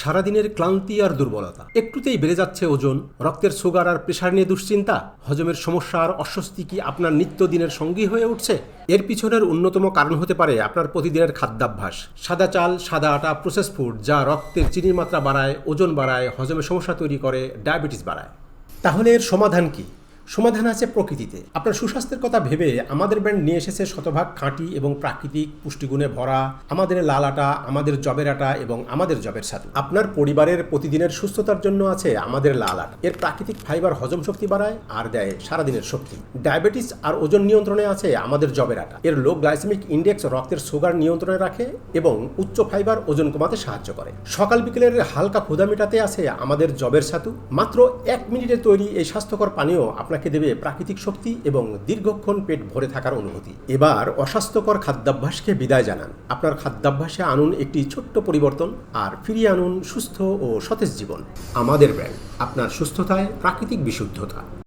সারাদিনের ক্লান্তি আর দুর্বলতা। একটুতেই বেড়ে যাচ্ছে ওজন, রক্তের সুগার আর প্রেশার নিয়ে দুশ্চিন্তা। হজমের সমস্যা আর অস্বস্তি কি আপনার নিত্যদিনের সঙ্গী হয়ে উঠছে? এর পিছনের অন্যতম কারণ হতে পারে আপনার প্রতিদিনের খাদ্যাভ্যাস। সাদা চাল, সাদা আটা প্রসেস ফুড যা রক্তের চিনির মাত্রা বাড়ায়, ওজন বাড়ায় হজমের সমস্যা তৈরি করে, ডায়াবেটিস বাড়ায়। তাহলে এর সমাধান কি? সমাধান আছে প্রকৃতিতে। আপনার সুস্বাস্থ্যের কথা ভেবে আমাদের ব্র্যান্ড নিয়ে এসেছে শতভাগ খাঁটি এবং প্রাকৃতিক পুষ্টিগুণে ভরা, আমাদের লাল আটা, আমাদের জবের আটা এবং আমাদের জবের সাথে আপনার পরিবারের প্রতিদিনের সুস্থতার জন্য আছে আমাদের লাল আটা। এর প্রাকৃতিক ফাইবার হজম শক্তি বাড়ায় আর দেয় সারাদিনের শক্তি। ডায়াবেটিস আর ওজন নিয়ন্ত্রণে আছে আমাদের জবের আটা। এর লো গ্লাইসেমিক ইন্ডেক্স রক্তের সুগার নিয়ন্ত্রণে রাখে এবং উচ্চ ফাইবার ওজন কমাতে সাহায্য করে। সকাল বিকেলের হালকা ক্ষুদা মেটাতে আছে আমাদের জবের ছাতু মাত্র এক মিনিটে তৈরি এই স্বাস্থ্যকর পানীয় আপনাকে দেবে প্রাকৃতিক শক্তি এবং দীর্ঘক্ষণ পেট ভরে থাকার অনুভূতি। এবার অস্বাস্থ্যকর খাদ্যাভ্যাসকে বিদায় জানান। আপনার খাদ্যাভ্যাসে আনুন একটি ছোট্ট পরিবর্তন আর ফিরিয়ে আনুন সুস্থ ও সতেজ জীবন। আমাদের ব্র্যান্ড, আপনার সুস্থতায় প্রাকৃতিক বিশুদ্ধতা।